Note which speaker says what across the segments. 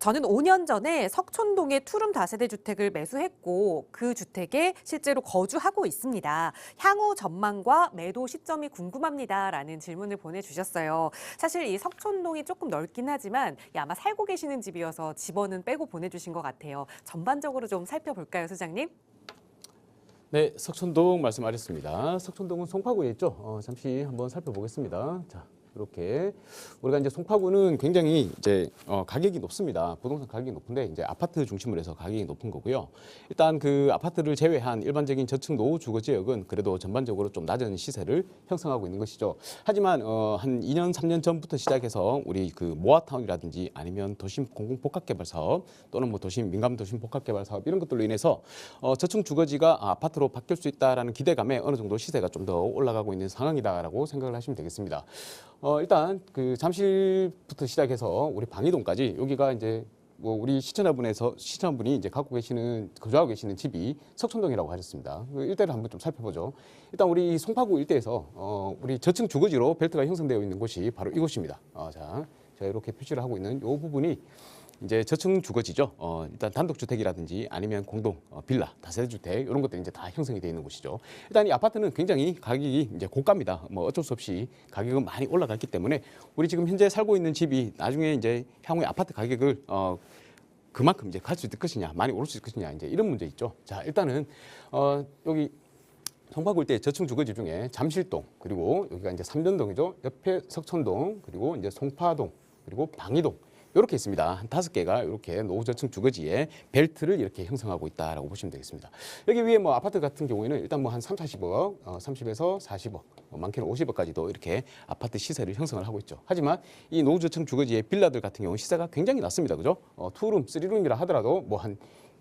Speaker 1: 저는 5년 전에 석촌동의 투룸 다세대 주택을 매수했고 그 주택에 실제로 거주하고 있습니다. 향후 전망과 매도 시점이 궁금합니다라는 질문을 보내주셨어요. 사실 이 석촌동이 조금 넓긴 하지만 이 아마 살고 계시는 집이어서 집원은 빼고 보내주신 것 같아요. 전반적으로 좀 살펴볼까요, 소장님?
Speaker 2: 네, 석촌동 말씀하셨습니다. 석촌동은 송파구에 있죠. 어, 잠시 한번 살펴보겠습니다. 자, 이렇게 우리가 이제 송파구는 굉장히 이제 어, 가격이 높습니다. 부동산 가격이 높은데 이제 아파트 중심으로 해서 가격이 높은 거고요. 일단 그 아파트를 제외한 일반적인 저층 노후 주거 지역은 그래도 전반적으로 좀 낮은 시세를 형성하고 있는 것이죠. 하지만 어, 한 2년 3년 전부터 시작해서 우리 그 모아타운이라든지 아니면 도심 공공 복합 개발 사업 또는 뭐 도심 민감 도심 복합 개발 사업 이런 것들로 인해서 어, 저층 주거지가 아파트로 바뀔 수 있다라는 기대감에 어느 정도 시세가 좀 더 올라가고 있는 상황이다라고 생각을 하시면 되겠습니다. 어, 일단 그 잠실부터 시작해서 우리 방이동까지 여기가 이제 뭐 우리 시청자분에서 시청자분이 이제 갖고 계시는 거주하고 계시는 집이 석촌동이라고 하셨습니다. 그 일대를 한번 좀 살펴보죠. 일단 우리 송파구 일대에서 어, 우리 저층 주거지로 벨트가 형성되어 있는 곳이 바로 이곳입니다. 어, 자, 제가 이렇게 표시를 하고 있는 이 부분이 이제 저층 주거지죠. 어, 일단 단독 주택이라든지 아니면 공동 어, 빌라, 다세대 주택 이런 것들이 이제 다 형성이 되어 있는 곳이죠. 일단 이 아파트는 굉장히 가격이 이제 고가입니다. 뭐 어쩔 수 없이 가격은 많이 올라갔기 때문에 우리 지금 현재 살고 있는 집이 나중에 이제 향후에 아파트 가격을 어, 그만큼 이제 갈 수 있을 것이냐, 많이 오를 수 있을 것이냐 이제 이런 문제 있죠. 자, 일단은 어, 여기 송파구 일대 저층 주거지 중에 잠실동 그리고 여기가 이제 삼전동이죠. 옆에 석촌동 그리고 이제 송파동 그리고 방이동 이렇게 있습니다. 한 다섯 개가 이렇게 노후저층 주거지에 벨트를 이렇게 형성하고 있다라고 보시면 되겠습니다. 여기 위에 뭐 아파트 같은 경우에는 일단 뭐 한 3, 40억, 어, 30에서 40억, 어, 많게는 50억까지도 이렇게 아파트 시세를 형성을 하고 있죠. 하지만 이 노후저층 주거지의 빌라들 같은 경우 시세가 굉장히 낮습니다. 그죠? 어, 투룸, 쓰리룸이라 하더라도 뭐한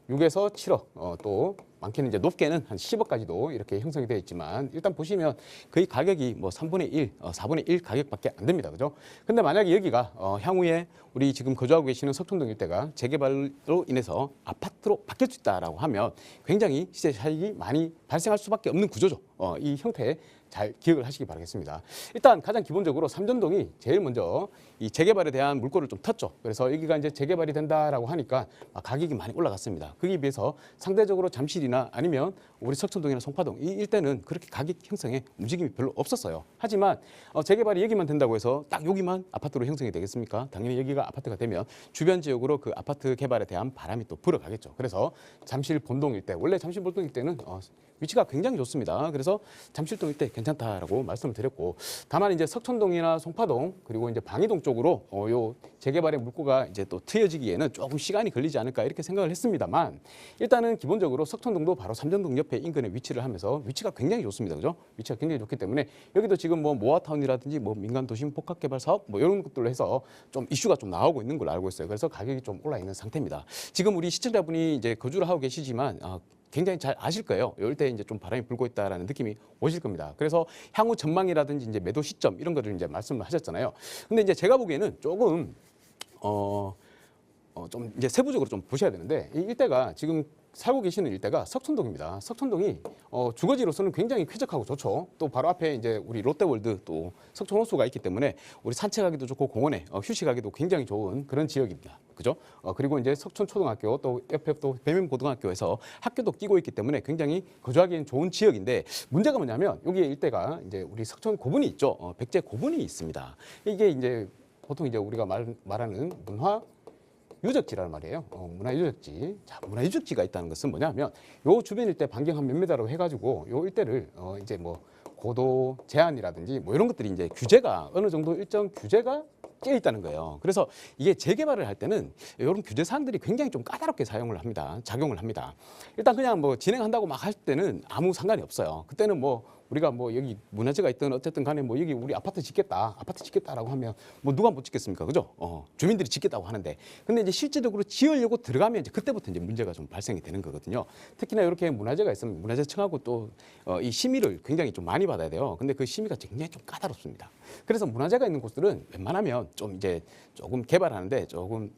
Speaker 2: 6에서 7억, 어, 또 많게는 이제 높게는 한 10억까지도 이렇게 형성이 되어 있지만 일단 보시면 거의 가격이 뭐 3분의 1, 어, 4분의 1 가격밖에 안 됩니다. 그죠? 근데 만약에 여기가 어, 향후에 우리 지금 거주하고 계시는 석촌동 일대가 재개발로 인해서 아파트로 바뀔 수 있다라고 하면 굉장히 시세 차익이 많이 발생할 수밖에 없는 구조죠. 어, 이 형태 잘 기억을 하시기 바라겠습니다. 일단 가장 기본적으로 삼전동이 제일 먼저 이 재개발에 대한 물꼬를 좀 텄죠. 그래서 여기가 이제 재개발이 된다라고 하니까 아, 가격이 많이 올라갔습니다. 거기에 비해서 상대적으로 잠실이나 아니면 우리 석촌동이나 송파동 이 일대는 그렇게 가격 형성에 움직임이 별로 없었어요. 하지만 어, 재개발이 여기만 된다고 해서 딱 여기만 아파트로 형성이 되겠습니까? 당연히 여기가 아파트가 되면 주변 지역으로 그 아파트 개발에 대한 바람이 또 불어가겠죠. 그래서 잠실 본동 일대 원래 잠실 본동 일대는 어, 위치가 굉장히 좋습니다. 그래서 잠실동 일대 괜찮다라고 말씀을 드렸고 다만 이제 석촌동이나 송파동 그리고 이제 방이동 쪽으로 어, 요 재개발의 물꼬가 이제 또 트여지기에는 조금 시간이 걸리지 않을까 이렇게 생각을 했습니다만 일단은 기본적으로 석촌동도 바로 삼전동 옆에 인근에 위치를 하면서 위치가 굉장히 좋습니다. 그죠? 위치가 굉장히 좋기 때문에 여기도 지금 뭐 모아타운이라든지 뭐 민간 도심 복합 개발 사업 뭐 이런 것들로 해서 좀 이슈가 좀 나오고 있는 걸로 알고 있어요. 그래서 가격이 좀 올라 있는 상태입니다. 지금 우리 시청자분이 이제 거주를 하고 계시지만 아, 굉장히 잘 아실 거예요. 이럴 때 이제 좀 바람이 불고 있다라는 느낌이 오실 겁니다. 그래서 향후 전망이라든지 이제 매도 시점 이런 거를 이제 말씀을 하셨잖아요. 근데 이제 제가 보기에는 조금 어, 어, 좀 이제 세부적으로 좀 보셔야 되는데 이 일대가 지금 살고 계시는 일대가 석촌동입니다. 석촌동이 어, 주거지로서는 굉장히 쾌적하고 좋죠. 또 바로 앞에 이제 우리 롯데월드 또 석촌 호수가 있기 때문에 우리 산책하기도 좋고 공원에 어, 휴식하기도 굉장히 좋은 그런 지역입니다. 그죠? 어, 그리고 이제 석촌 초등학교 또 옆에 또 배면고등학교에서 학교도 끼고 있기 때문에 굉장히 거주하기엔 좋은 지역인데 문제가 뭐냐면 여기 일대가 이제 우리 석촌 고분이 있죠. 어, 백제 고분이 있습니다. 이게 이제 보통 이제 우리가 말, 말하는 문화 유적지라는 말이에요. 어, 문화 유적지. 자, 문화 유적지가 있다는 것은 뭐냐면 요 주변 일대 반경 한 몇 미터로 해가지고 요 일대를 어, 이제 뭐 고도 제한이라든지 뭐 이런 것들이 이제 규제가 어느 정도 일정 규제가 깨 있다는 거예요. 그래서 이게 재개발을 할 때는 이런 규제 사항들이 굉장히 좀 까다롭게 사용을 합니다. 작용을 합니다. 일단 그냥 뭐 진행한다고 막 할 때는 아무 상관이 없어요. 그때는 뭐 우리가 뭐 여기 문화재가 있든 어쨌든 간에 뭐 여기 우리 아파트 짓겠다, 아파트 짓겠다라고 하면 뭐 누가 못 짓겠습니까, 그죠? 어, 주민들이 짓겠다고 하는데, 근데 이제 실질적으로 지으려고 들어가면 이제 그때부터 이제 문제가 좀 발생이 되는 거거든요. 특히나 이렇게 문화재가 있으면 문화재청하고 또 어, 이 심의를 굉장히 좀 많이 받아야 돼요. 근데 그 심의가 굉장히 좀 까다롭습니다. 그래서 문화재가 있는 곳들은 웬만하면 좀 이제 조금 개발하는데 조금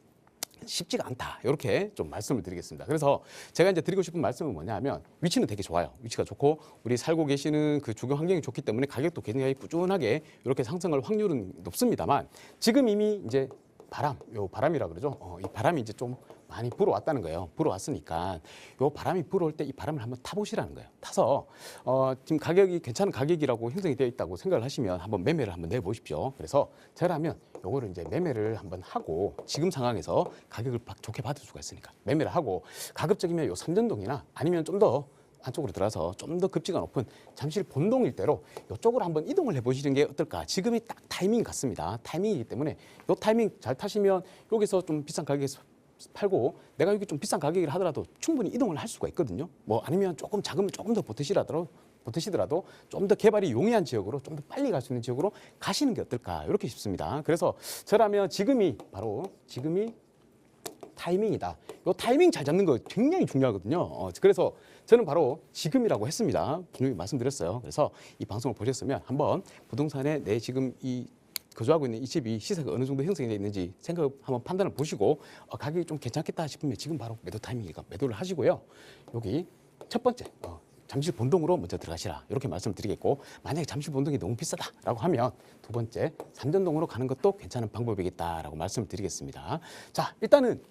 Speaker 2: 쉽지가 않다. 이렇게 좀 말씀을 드리겠습니다. 그래서 제가 이제 드리고 싶은 말씀은 뭐냐면 위치는 되게 좋아요. 위치가 좋고 우리 살고 계시는 그 주거 환경이 좋기 때문에 가격도 굉장히 꾸준하게 이렇게 상승할 확률은 높습니다만 지금 이미 이제 바람, 요 바람이라 그러죠. 어, 이 바람이 이제 좀 많이 불어왔다는 거예요. 불어왔으니까 요 바람이 불어올 때 이 바람을 한번 타보시라는 거예요. 타서 어, 지금 가격이 괜찮은 가격이라고 형성이 되어 있다고 생각을 하시면 한번 매매를 한번 내보십시오. 그래서 저라면 요거를 이제 매매를 한번 하고 지금 상황에서 가격을 박- 좋게 받을 수가 있으니까 매매를 하고 가급적이면 요 삼전동이나 아니면 좀더 안쪽으로 들어가서 좀 더 급지가 높은 잠실 본동 일대로 이쪽으로 한번 이동을 해보시는 게 어떨까? 지금이 딱 타이밍 같습니다. 타이밍이기 때문에 이 타이밍 잘 타시면 여기서 좀 비싼 가격에 팔고 내가 여기 좀 비싼 가격이라 하더라도 충분히 이동을 할 수가 있거든요. 뭐 아니면 조금 자금을 조금 더 보태시라도 보태시더라도 좀 더 개발이 용이한 지역으로 좀 더 빨리 갈 수 있는 지역으로 가시는 게 어떨까 이렇게 싶습니다. 그래서 저라면 지금이 바로 지금이 타이밍이다. 이 타이밍 잘 잡는 거 굉장히 중요하거든요. 어, 그래서 저는 바로 지금이라고 했습니다. 분명히 말씀드렸어요. 그래서 이 방송을 보셨으면 한번 부동산에 내 지금 이 거주하고 있는 이 집이 시세가 어느 정도 형성이 되어 있는지 생각 한번 판단을 보시고 어, 가격이 좀 괜찮겠다 싶으면 지금 바로 매도 타이밍이니까 매도를 하시고요. 여기 첫 번째 어, 잠실 본동으로 먼저 들어가시라 이렇게 말씀드리겠고 만약에 잠실 본동이 너무 비싸다라고 하면 두 번째 삼전동으로 가는 것도 괜찮은 방법이겠다라고 말씀을 드리겠습니다. 자 일단은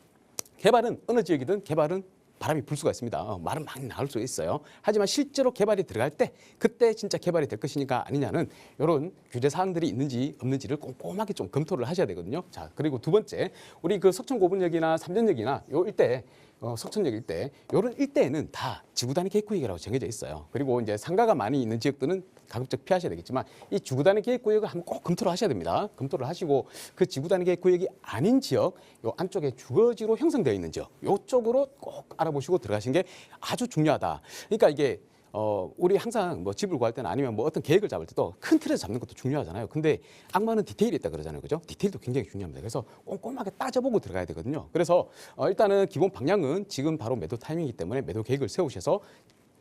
Speaker 2: 개발은 어느 지역이든 개발은 바람이 불 수가 있습니다. 어, 말은 많이 나올 수 있어요. 하지만 실제로 개발이 들어갈 때 그때 진짜 개발이 될 것이니까 아니냐는 이런 규제 사항들이 있는지 없는지를 꼼꼼하게 좀 검토를 하셔야 되거든요. 자 그리고 두 번째 우리 그 석천 고분역이나 삼전역이나 요 일대 어, 석천역 일대 이런 일대에는 다 지구 단위 계획 구역이라고 정해져 있어요. 그리고 이제 상가가 많이 있는 지역들은 가급적 피하셔야 되겠지만 이 지구 단위 계획 구역을 한번 꼭 검토를 하셔야 됩니다. 검토를 하시고 그 지구 단위 계획 구역이 아닌 지역 요 안쪽에 주거지로 형성되어 있는 지역 요쪽으로 꼭 알아보시고 들어가신 게 아주 중요하다. 그러니까 이게 어, 우리 항상 뭐 집을 구할 때는 아니면 뭐 어떤 계획을 잡을 때도 큰 틀에서 잡는 것도 중요하잖아요. 근데 악마는 디테일이 있다 그러잖아요. 그죠? 디테일도 굉장히 중요합니다. 그래서 꼼꼼하게 따져보고 들어가야 되거든요. 그래서 어, 일단은 기본 방향은 지금 바로 매도 타이밍이기 때문에 매도 계획을 세우셔서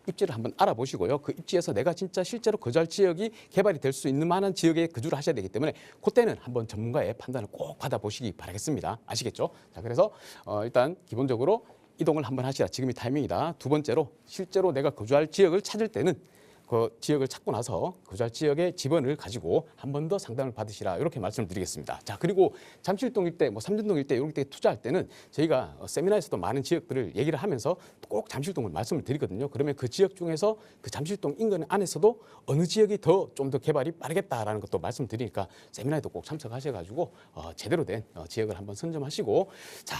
Speaker 2: 입지를 한번 알아보시고요. 그 입지에서 내가 진짜 실제로 거주할 지역이 개발이 될 수 있는 만한 지역에 거주를 하셔야 되기 때문에 그때는 한번 전문가의 판단을 꼭 받아보시기 바라겠습니다. 아시겠죠? 자, 그래서 어, 일단 기본적으로 이동을 한번 하시라. 지금이 타이밍이다. 두 번째로 실제로 내가 거주할 지역을 찾을 때는 그 지역을 찾고 나서 거주할 지역의 지번을 가지고 한 번 더 상담을 받으시라 이렇게 말씀을 드리겠습니다. 자 그리고 잠실동 일대, 뭐 삼전동 일대 이런 때 투자할 때는 저희가 어, 세미나에서도 많은 지역들을 얘기를 하면서 꼭 잠실동을 말씀을 드리거든요. 그러면 그 지역 중에서 그 잠실동 인근 안에서도 어느 지역이 더 좀더 개발이 빠르겠다라는 것도 말씀드리니까 세미나에도 꼭 참석하셔가지고 어, 제대로 된 어, 지역을 한번 선점하시고 자.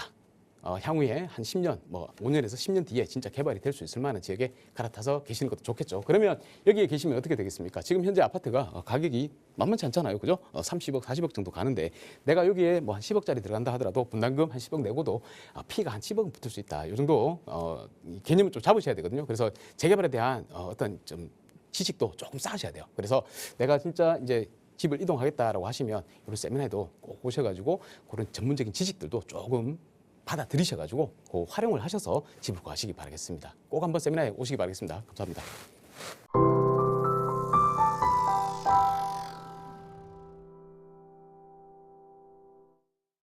Speaker 2: 어, 향후에 한 10년, 뭐 5년에서 10년 뒤에 진짜 개발이 될 수 있을 만한 지역에 갈아타서 계시는 것도 좋겠죠. 그러면 여기에 계시면 어떻게 되겠습니까? 지금 현재 아파트가 어, 가격이 만만치 않잖아요. 그죠? 어, 30억, 40억 정도 가는데 내가 여기에 뭐 한 10억짜리 들어간다 하더라도 분담금 한 10억 내고도 어, 피가 한 10억은 붙을 수 있다. 이 정도 어, 이 개념을 좀 잡으셔야 되거든요. 그래서 재개발에 대한 어, 어떤 좀 지식도 조금 쌓으셔야 돼요. 그래서 내가 진짜 이제 집을 이동하겠다라고 하시면 이런 세미나에도 꼭 오셔가지고 그런 전문적인 지식들도 조금 받아들이셔가지고 그 활용을 하셔서 집을 구하시기 바라겠습니다. 꼭 한번 세미나에 오시기 바라겠습니다. 감사합니다.